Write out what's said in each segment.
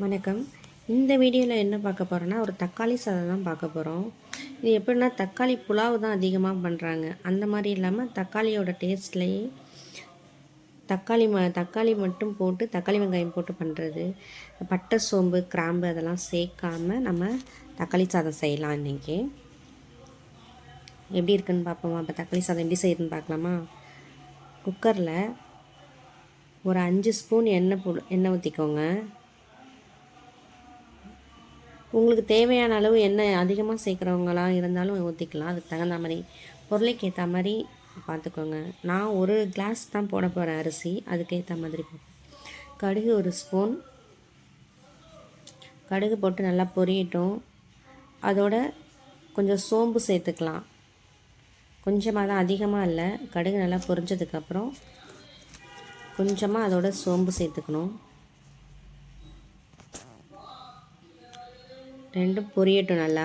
வணக்கம். இந்த வீடியோவில் என்ன பார்க்க போகிறோன்னா ஒரு தக்காளி சாதம் தான் பார்க்க போகிறோம் இது எப்படின்னா தக்காளி புலாவ் தான் அதிகமாக பண்ணுறாங்க அந்த மாதிரி இல்லாமல் தக்காளியோட டேஸ்ட்லேயே தக்காளி ம தக்காளி மட்டும் போட்டு தக்காளி வெங்காயம் போட்டு பண்ணுறது பட்டை சோம்பு கிராம்பு அதெல்லாம் சேர்க்காம நம்ம தக்காளி சாதம் செய்யலாம் இன்றைக்கி எப்படி இருக்குன்னு பார்ப்போமா? இப்போ தக்காளி சாதம் எப்படி செய்யுதுன்னு பார்க்கலாமா? குக்கரில் ஒரு அஞ்சு ஸ்பூன் எண்ணெய் போ எண்ணெய் ஊற்றிக்கோங்க உங்களுக்கு தேவையான அளவு எண்ணெய் அதிகமாக சேர்க்குறவங்களாம் இருந்தாலும் ஊற்றிக்கலாம் அதுக்கு தகுந்த மாதிரி பொருளைக்கு ஏற்ற மாதிரி பார்த்துக்கோங்க நான் ஒரு கிளாஸ் தான் போட போகிறேன் அரிசி. அதுக்கேற்ற மாதிரி போடுறேன் கடுகு ஒரு ஸ்பூன் கடுகு போட்டு நல்லா பொரியட்டும். அதோட கொஞ்சம் சோம்பு சேர்த்துக்கலாம். கொஞ்சமாக தான் அதிகமாக இல்லை. கடுகு நல்லா பொரிஞ்சதுக்கப்புறம் கொஞ்சமாக அதோட சோம்பு சேர்த்துக்கணும். ரெண்டும் பொரியட்டும் நல்லா.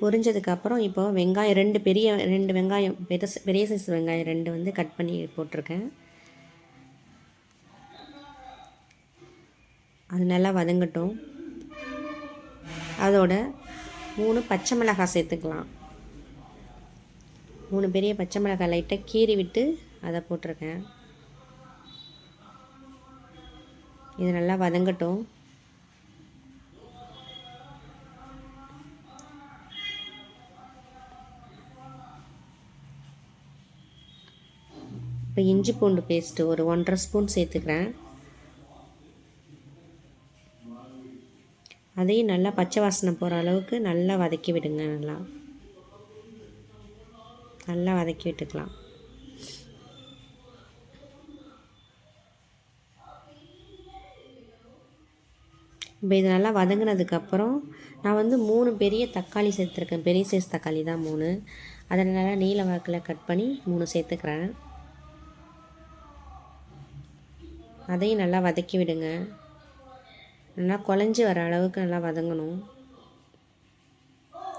பொரிஞ்சதுக்கப்புறம் இப்போ வெங்காயம் ரெண்டு பெரிய ரெண்டு வெங்காயம் பெருசு பெரிய சைஸ் வெங்காயம் ரெண்டு வந்து கட் பண்ணி போட்டிருக்கேன். அது நல்லா வதங்கட்டும். அதோட மூணு பச்சை மிளகாய் சேர்த்துக்கலாம். மூணு பெரிய பச்சை மிளகாய் லைட்டாக கீறி விட்டு அதை போட்டிருக்கேன். இது நல்லா வதங்கட்டும். இப்போ இஞ்சி பூண்டு பேஸ்ட்டு ஒரு ஒன்றரை ஸ்பூன் சேர்த்துக்கிறேன். அதையும் நல்லா பச்சை வாசனை போகிற அளவுக்கு நல்லா வதக்கி விடுங்க நல்லா. நல்லா வதக்கி விட்டுக்கலாம். இப்போ இது நல்லா வதங்கினதுக்கப்புறம் நான் வந்து மூணு பெரிய தக்காளி சேர்த்துருக்கேன். பெரிய சைஸ் தக்காளி தான் மூணு. அதை நல்லா நீல வாக்கில் கட் பண்ணி மூணு சேர்த்துக்கிறேன். அதையும் நல்லா வதக்கி விடுங்க. நல்லா குழஞ்சி வர அளவுக்கு நல்லா வதங்கணும்.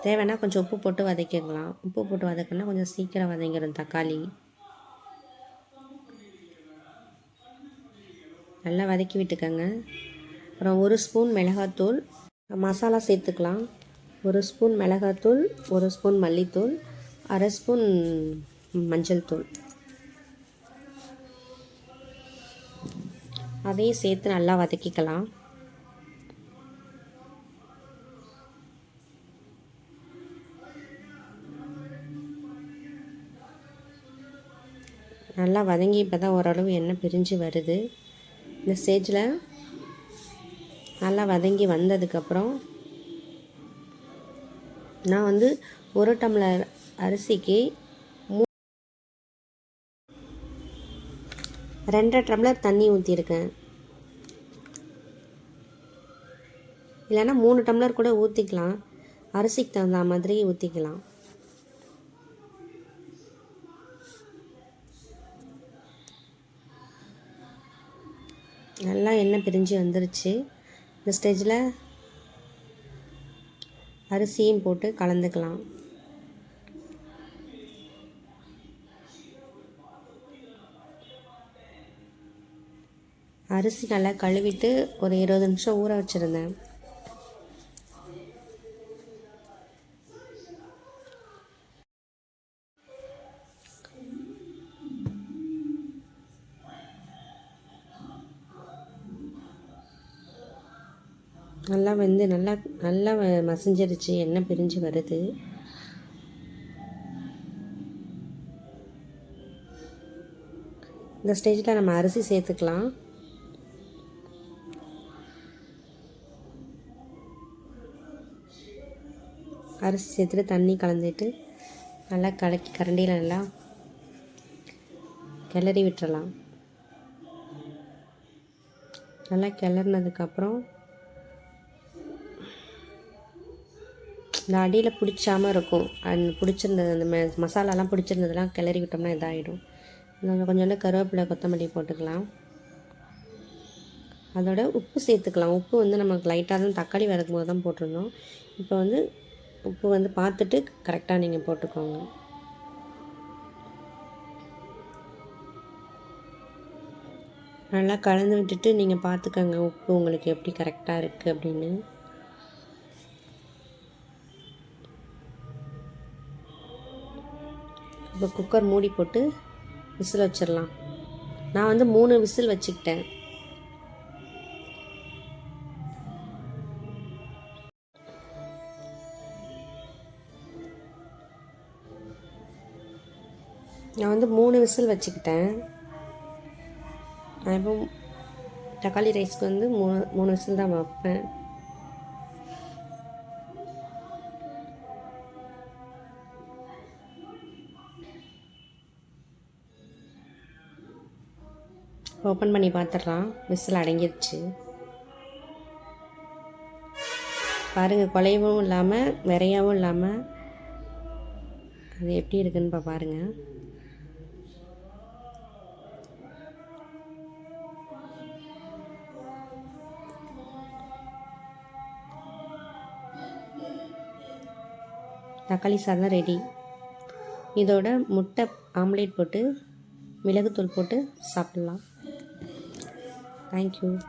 தேவைன்னா கொஞ்சம் உப்பு போட்டு வதக்கிக்கலாம். உப்பு போட்டு வதக்கினா கொஞ்சம் சீக்கிரம் வதங்கிடும் தக்காளி. நல்லா வதக்கி விட்டுக்கோங்க. அப்புறம் ஒரு ஸ்பூன் மிளகாத்தூள். மசாலா சேர்த்துக்கலாம். ஒரு ஸ்பூன் மிளகாத்தூள் ஒரு ஸ்பூன் மல்லித்தூள் அரை ஸ்பூன் மஞ்சள் தூள். அதையும் சேர்த்து நல்லா வதக்கிக்கலாம். நல்லா வதங்கி இப்போ தான் ஓரளவு எண்ணெய் பிரிஞ்சு வருது. இந்த ஸ்டேஜில் நல்லா வதங்கி வந்ததுக்கப்புறம் நான் வந்து ஒரு டம்ளர் அரிசிக்கு மூ ரெண்டரை டம்ளர் தண்ணி ஊற்றிருக்கேன் இல்லைன்னா மூணு டம்ளர் கூட ஊற்றிக்கலாம் அரிசிக்கு தகுந்த மாதிரி ஊற்றிக்கலாம் நல்லா எண்ணெய் பிரிஞ்சு வந்துருச்சு. இந்த ஸ்டேஜில் அரிசியும் போட்டு கலந்துக்கலாம். அரிசி நல்லா கழுவிட்டு ஒரு இருபது நிமிஷம் ஊற வச்சுருந்தேன். நல்லா வந்து நல்லா நல்லா மசிஞ்சிருச்சு எண்ணெய் பிரிஞ்சு வருது. இந்த ஸ்டேஜில் நம்ம அரிசி சேர்த்துக்கலாம். அரிசி சேர்த்துட்டு தண்ணி கலந்துட்டு நல்லா கலக்கி கரண்டியில் நல்லா கிளறி விட்டுறலாம். நல்லா கிளறினதுக்கப்புறம் இந்த அடியில் பிடிச்சாமல் இருக்கும். அண்ட் பிடிச்சிருந்தது அந்த மெ மசாலாலாம் பிடிச்சிருந்ததெல்லாம் கிளறி விட்டோம்னா இதாகிடும் கொஞ்சம் கொஞ்சோண்டு கருவேப்பிலை கொத்தமல்லி போட்டுக்கலாம். அதோட உப்பு சேர்த்துக்கலாம். உப்பு வந்து நமக்கு லைட்டாக தான் தக்காளி வதக்கும் போது தான் போட்டிருந்தோம். இப்போ வந்து உப்பு வந்து பார்த்துட்டு கரெக்டாக நீங்கள் போட்டுக்கோங்க. நல்லா கலந்து விட்டுட்டு நீங்கள் பார்த்துக்கோங்க உப்பு உங்களுக்கு எப்படி கரெக்டாக இருக்குது அப்படின்னு. இப்போ குக்கர் மூடி போட்டு விசில் வச்சிடலாம். நான் வந்து மூணு விசில் வச்சுக்கிட்டேன். நான் வந்து மூணு விசில் வச்சுக்கிட்டேன். நான் இப்போ தக்காளி ரைஸ்க்கு வந்து மூணு மூணு விசில் தான் வைப்பேன். ஓப்பன் பண்ணி பார்த்துட்றான். விசில் அடங்கிருச்சு. பாருங்கள் குலையவும் இல்லாமல் விரையாவும் இல்லாமல் அது எப்படி இருக்குன்னு பாருங்கள் தக்காளி சாதம் ரெடி இதோட முட்டை ஆம்லேட் போட்டு மிளகுத்தூள் போட்டு சாப்பிட்லாம். Thank you.